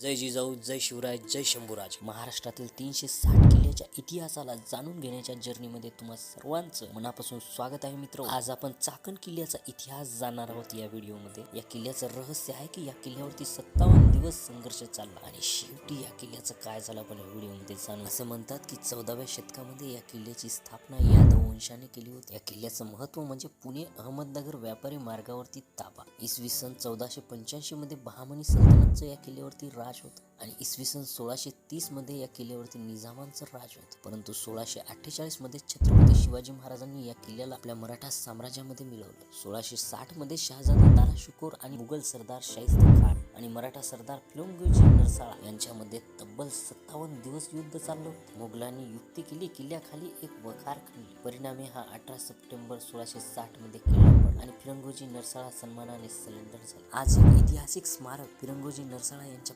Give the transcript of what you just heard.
जय जिजाऊ जय शिवराय जय शंभूराज. महाराष्ट्रातील तीनशे साठ किल्ल्याच्या इतिहासाला जाणून घेण्याच्या जर्नीमध्ये तुम्हा सर्वांचं मनापासून स्वागत आहे मित्र. आज आपण चाकण किल्ल्याचा इतिहास जाणार आहोत या व्हिडिओमध्ये. या किल्ल्याचं रहस्य आहे की या किल्ल्यावरती सत्तावन्न दिवस संघर्ष चालला आणि शेवटी या किल्ल्याचं काय झालं आपण या व्हिडिओमध्ये जाणून असं म्हणतात की चौदाव्या शतकामध्ये या किल्ल्याची स्थापना यादव वंशाने केली होती. या किल्ल्याचं महत्त्व म्हणजे पुणे अहमदनगर व्यापारी मार्गावरती ताबा. इसवी सन चौदाशे पंच्याऐंशी मध्ये बहामनी सल्तनतचं या किल्ल्यावरती राज होतं आणि इसवी सन सोळाशे तीसमध्ये या किल्ल्यावरती निजामांचं राज होतं. परंतु सोळाशे अठ्ठेचाळीसमध्ये छत्रपती शिवाजी महाराजांनी या किल्ल्याला आपल्या मराठा साम्राज्यामध्ये मिळवलं. सोळाशे साठमध्ये शहाजादा दारा शुकोर आणि मुघल सरदार शाहिस्ते खान आणि मराठा सरदार फिरोंगजी नरसाळा यांच्यामध्ये तब्बल सत्तावन्न दिवस युद्ध चाललं होतं. मुघलांनी युक्ती केली किल्ल्याखाली एक वखार खणली परिणामी हा अठरा सप्टेंबर सोळाशे साठमध्ये किल्ला पडला आणि फिरंगोजी नरसाळा सन्मानाने सिलेंडर झाला. आज एक ऐतिहासिक स्मारक फिरंगोजी नरसाळा यांच्या